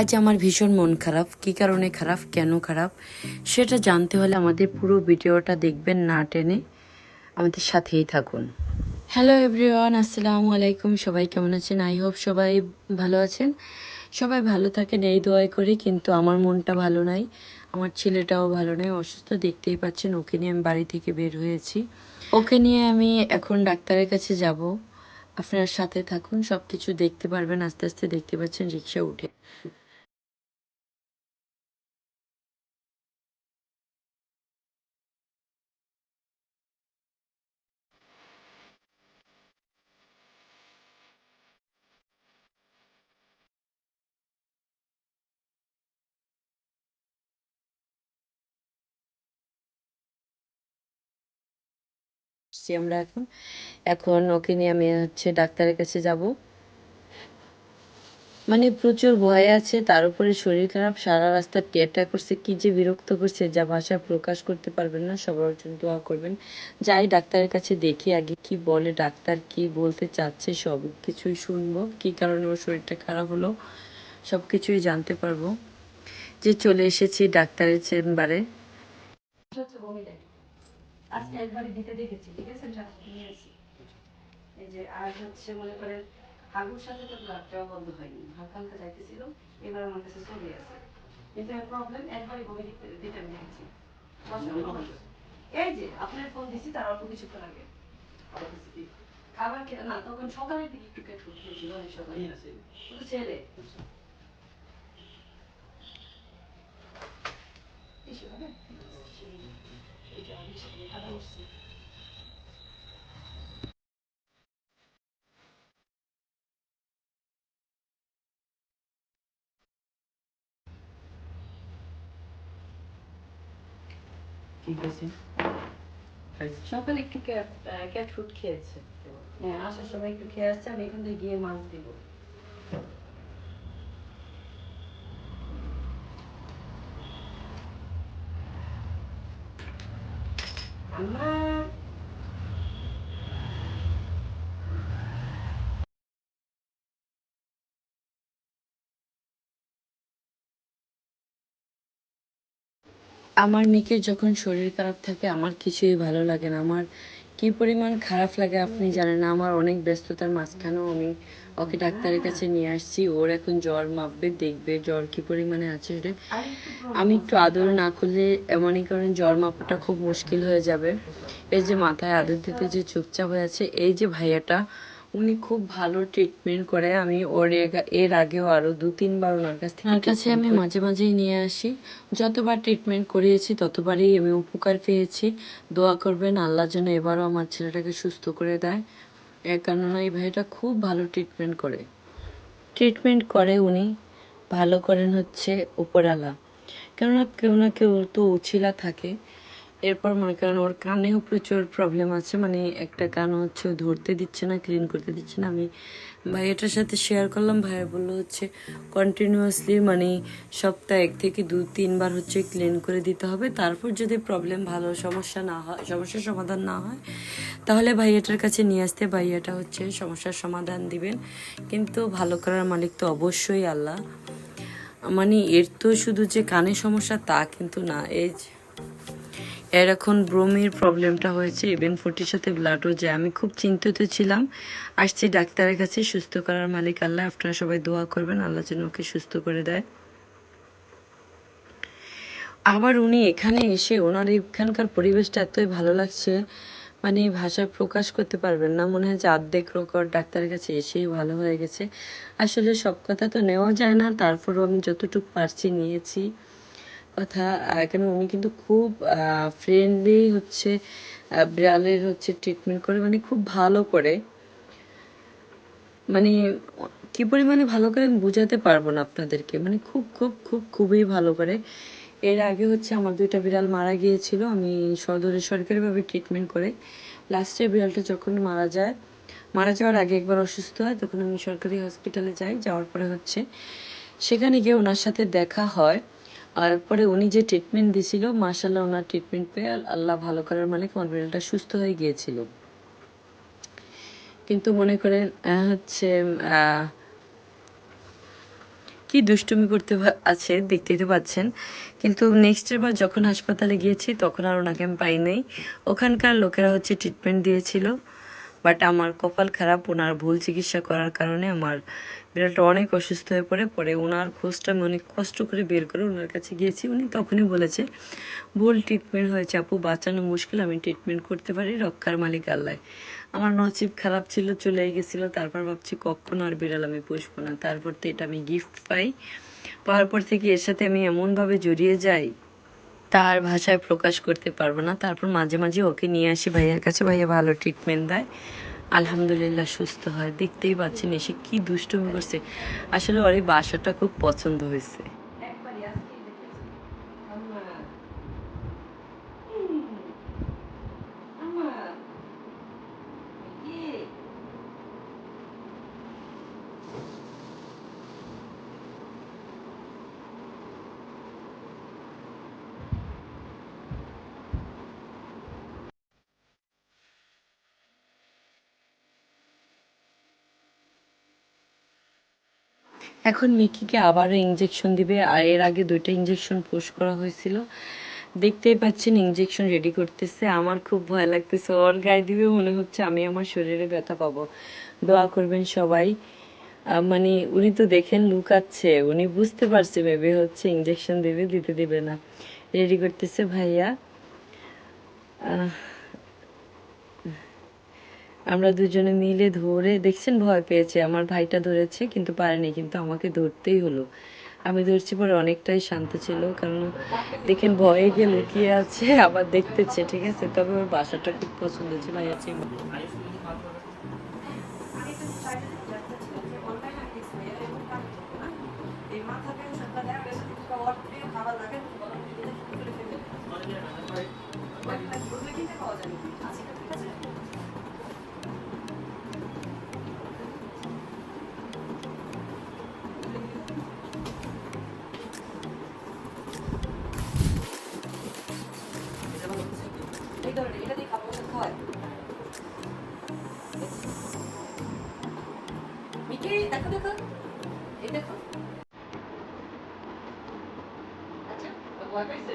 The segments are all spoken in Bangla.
আজ আমার ভীষণ মন খারাপ। কী কারণে খারাপ? কেন খারাপ? সেটা জানতে হলে আমাদের পুরো ভিডিওটা দেখবেন না টেনে। আমাদের সাথেই থাকুন। হ্যালো এভরিওয়ান আসসালামু আলাইকুম। সবাই কেমন আছেন? আই হোপ সবাই ভালো আছেন। সবাই ভালো থাকেন, এই দোয়াই করি, কিন্তু আমার মনটা ভালো নাই। আমার ছেলেটাও ভালো নেই, অসুস্থ। দেখতেই পাচ্ছেন, ওকে নিয়ে আমি বাড়ি থেকে বের হয়েছি। ওকে নিয়ে আমি এখন ডাক্তারের কাছে যাব। আপনার সাথে থাকুন সব কিছু দেখতে পারবেন, আস্তে আস্তে দেখতে পাচ্ছেন, রিক্সা উঠে। আসছি আমরা এখন। এখন ওকে নিয়ে আমি হচ্ছে ডাক্তারের কাছে যাব। মানে প্রচুর ভয় আছে, তার উপরে শরীর খারাপ, সারা রাস্তা টেটা করছে, কি যে বিরক্ত করছে, যা ভাষায় প্রকাশ করতে পারবেন না, সবার জন্য দোয়া করবেন। যাই ডাক্তারের কাছে দেখি, আগে কি বলে, ডাক্তার কি বলতে চাচ্ছে, সব কিছুই শুনব, কি কারণে ওর শরীরটা খারাপ হলো, সব কিছুই জানতে পারব। যে চলে এসেছি ডাক্তারের চেম্বারে। আজকে একবারই দিতে দেখেছি ঠিক আছে? নিয়ে আসি। এই যে আর হচ্ছে মনে করেন হাগুর সাথে তো ব্লাড দেওয়া বন্ধ হয়নি। হালকা হালকা যাইতেছিল এবার আমার কাছে চলে আসে। কিন্তু প্রবলেম একবারই বমি দিতে দেখেছি। এই যে আপনার ফোন দিছি তার অল্প কিছুক্ষণ আগে। খাবার খেয়ে না তখন সকালের দিকে একটু কেটে খেয়েছিল অনেক সকালে। ছেলে। এসে উঠছি ঠিক আছে সকালে একটু ক্যাট ফুড খেয়েছে হ্যাঁ আসার সময় একটু খেয়ে আসছে আমি এখান থেকে গিয়ে মাছ দিব আমার মেয়েকে যখন শরীর খারাপ থাকে আমার কিছুই ভালো লাগে না। আমার কি পরিমাণ খারাপ লাগে আপনি জানেন না, আমার অনেক ব্যস্ততার মাঝখানেও আমি ওকে ডাক্তারের কাছে নিয়ে আসছি। ওর এখন জ্বর মাপবে, দেখবে জ্বর কি পরিমাণে আছে রে আমি একটু আদর না করলে এমনই কারণে জ্বর মাপাটা খুব মুশকিল হয়ে যাবে। এই যে মাথায় আদর দিতে যে চুপচাপ হয়ে আছে, এই যে ভাইয়াটা উনি খুব ভালো ট্রিটমেন্ট করে। আমি ওর এর আগেও আরও দু তিনবার ওনার কাছ থেকে ওনার কাছে আমি মাঝে মাঝেই নিয়ে আসি। যতবার ট্রিটমেন্ট করিয়েছি ততবারই আমি উপকার পেয়েছি। দোয়া করবেন আল্লাহ যেন এবারও আমার ছেলেটাকে সুস্থ করে দেয়। এর কেননা এই ভাইটা খুব ভালো ট্রিটমেন্ট করে। ট্রিটমেন্ট করে উনি ভালো করেন হচ্ছে উপরালা কেননা কেউ না কেউ তো উছিলা থাকে। এরপর মনে করেন ওর কানেও প্রচুর প্রবলেম আছে মানে একটা কান হচ্ছে ধরতে দিচ্ছে না ক্লিন করতে দিচ্ছে না। আমি ভাইয়াটার সাথে শেয়ার করলাম, ভাইয়া বলল হচ্ছে কন্টিনিউয়াসলি মানে সপ্তাহে এক থেকে দু, তিনবার হচ্ছে ক্লিন করে দিতে হবে। তারপর যদি প্রবলেম ভালো সমস্যা না হয়, সমস্যার সমাধান না হয়, তাহলে ভাইয়াটার কাছে নিয়ে আসতে ভাইয়াটা হচ্ছে সমস্যার সমাধান দিবেন। কিন্তু ভালো করার মালিক তো অবশ্যই আল্লাহ। মানে এর তো শুধু যে কানে সমস্যা তা কিন্তু না, এই এর এখন ব্রোমির প্রবলেমটা হয়েছে ইভেন ফোর্টির সাথে ব্লাডও যে আমি খুব চিন্তিত ছিলাম। আসছি ডাক্তারের কাছে, সুস্থ করার মালিক আল্লাহ, আপনারা সবাই দোয়া করবেন, আল্লাহ যেন ওকে সুস্থ করে দেয়। আবার উনি এখানে এসে ওনার এখানকার পরিবেশটা এতই ভালো লাগছে মানে ভাষায় প্রকাশ করতে পারবেন না। মনে হয় যে অর্ধেক রোগ ডাক্তারের কাছে এসেই ভালো হয়ে গেছে। আসলে সব কথা তো নেওয়া যায় না, তারপরও আমি যতটুকু পারছি নিয়েছি। কথা। কেন উনি কিন্তু খুব ফ্রেন্ডলি হচ্ছে বিড়ালের হচ্ছে ট্রিটমেন্ট করে মানে খুব ভালো করে। মানে কি পরিমাণে ভালো করে আমি বোঝাতে পারব না আপনাদেরকে। মানে খুব খুব খুব, খুবই ভালো করে। এর আগে হচ্ছে আমার দুইটা বিড়াল মারা গিয়েছিল, আমি সদরে সরকারিভাবে ট্রিটমেন্ট করে। লাস্টে বিড়ালটা যখন মারা যায়, মারা যাওয়ার আগে একবার অসুস্থ হয়, তখন আমি সরকারি হসপিটালে যাই, যাওয়ার পরে হচ্ছে সেখানে গিয়ে ওনার সাথে দেখা হয়। আর পরে উনি যে ট্রিটমেন্ট দিছিল মার্শাল্লাহ ওনার ট্রিটমেন্ট পেয়ে আল্লাহ ভালো করার মালিক, আমার বিড়ালটা সুস্থ হয়ে গিয়েছিল। কিন্তু মনে করেন হচ্ছে কি দুষ্টুমি করতে আছে, দেখতেই তো পাচ্ছেন। কিন্তু নেক্সটের বার যখন হাসপাতালে গিয়েছি, তখন আর ওনাকে আমি পাই নাই ওখানকার লোকেরা হচ্ছে ট্রিটমেন্ট দিয়েছিল। বাট আমার কপাল খারাপ, ওনার ভুল চিকিৎসা করার কারণে আমার বিড়ালটা অনেক অসুস্থ হয়ে পড়ে, পরে ওনার খোঁজটা আমি অনেক কষ্ট করে বের করে ওনার কাছে গিয়েছি। উনি তখনই বলেছে, ভুল ট্রিটমেন্ট হয়েছে আপু, বাঁচানো মুশকিল, আমি ট্রিটমেন্ট করতে পারি রক্ষার মালিক আল্লাহ। আমার নসিব খারাপ ছিল, চলে গেছিল, তারপর ভাবছি কখনো আর বিড়াল আমি পুষবো না। তারপর তো এটা আমি গিফট পাই। পাওয়ার পর থেকে এর সাথে আমি এমনভাবে জড়িয়ে যাই তার ভাষায় প্রকাশ করতে পারব না। তারপর মাঝে মাঝে ওকে নিয়ে আসি ভাইয়ার কাছে। ভাইয়া ভালো ট্রিটমেন্ট দেয়। আলহামদুলিল্লাহ সুস্থ হয়। দেখতেই পাচ্ছেন এসে কি দুষ্টুমি করছে। আসলে ওর এই বাসাটা খুব পছন্দ হয়েছে। এখন মিকিকে আবারও ইঞ্জেকশন দিবে, আর এর আগে দুইটা ইঞ্জেকশন পুশ করা হয়েছিল। দেখতেই পাচ্ছেন ইঞ্জেকশন রেডি করতেছে। আমার খুব ভয় লাগতেছে। ওর গায়ে দিবে মনে হচ্ছে আমি আমার শরীরে ব্যথা পাবো। দোয়া করবেন সবাই। মানে উনি তো দেখেন, লুকাচ্ছে। উনি বুঝতে পারছে ভেবে হচ্ছে ইঞ্জেকশন দেবে, দিতে দিবে না। রেডি করতেছে ভাইয়া। আমরা দুজনে মিলে ধরে, দেখছেন ভয় পেয়েছে, আমার ভাইটা ধরেছে, কিন্তু পারেনি, কিন্তু আমাকে ধরতেই হলো। আমি ধরছি পরে অনেকটাই শান্ত ছিল, কারণ দেখেন ভয়ে গিয়ে লুকিয়ে আছে, আবার দেখতেছে, ঠিক আছে? তবে ওর বাসাটা খুব পছন্দ হচ্ছে ভাই আছে। দেখো দেখো এই দেখো আচ্ছা ভয় পাইছে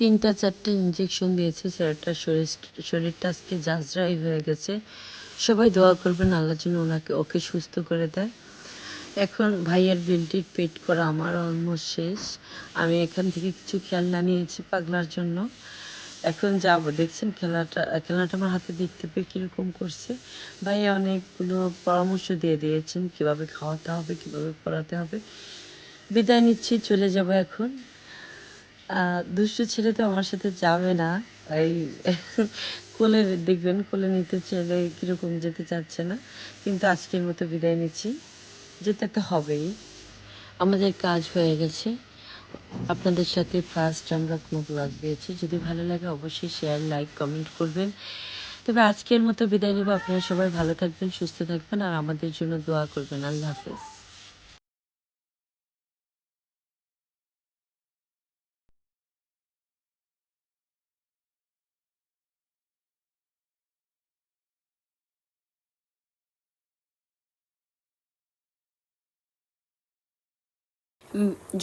তিনটা, চারটে ইঞ্জেকশন দিয়েছে স্যারটার শরীর, শরীরটা আজকে জাজরাই হয়ে গেছে। সবাই দোয়া করবেন, আল্লাহ যেন ওনাকে, ওকে সুস্থ করে দেয়। এখন ভাইয়ের বিলটির পেট করা আমার অলমোস্ট শেষ। আমি এখান থেকে কিছু খেলনা নিয়েছি পাগলার জন্য। এখন যাব। দেখছেন খেলাটা খেলাটা আমার হাতে দেখতে পেয়ে কীরকম করছে। ভাইয়া অনেকগুলো পরামর্শ দিয়ে দিয়েছেন, কীভাবে খাওয়াতে হবে, কীভাবে পড়াতে হবে। বিদায় নিচ্ছি, চলে যাব এখন। দুষ্টু ছেলে তো আমার সাথে যাবে না। এই কোলে দেখবেন, কোলে নিতে চাইলে কীরকম যেতে চাচ্ছে না। কিন্তু আজকের মতো বিদায় নিচ্ছি। যেতে তো হবেই। আমাদের কাজ হয়ে গেছে। আপনাদের সাথে ফার্স্ট আমরা কোনো ব্লগ দিয়েছি। যদি ভালো লাগে অবশ্যই শেয়ার লাইক কমেন্ট করবেন। তবে আজকের মতো বিদায় নেব। আপনারা সবাই ভালো থাকবেন, সুস্থ থাকবেন, আর আমাদের জন্য দোয়া করবেন। আল্লাহ হাফেজ।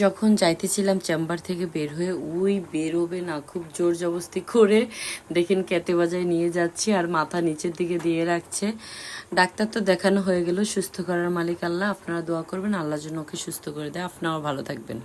যখন যাইতেছিলাম চেম্বার থেকে বের হয়ে ওই বেরোবে না, খুব জোর জবস্তি করে দেখেন কেতে বাজায় নিয়ে যাচ্ছি আর মাথা নিচের দিকে দিয়ে রাখছে। ডাক্তার তো দেখানো হয়ে গেল, সুস্থ করার মালিক আল্লাহ, আপনারা দোয়া করবেন, আল্লাহ জন্য ওকে সুস্থ করে দেয়। আপনারাও ভালো থাকবেন।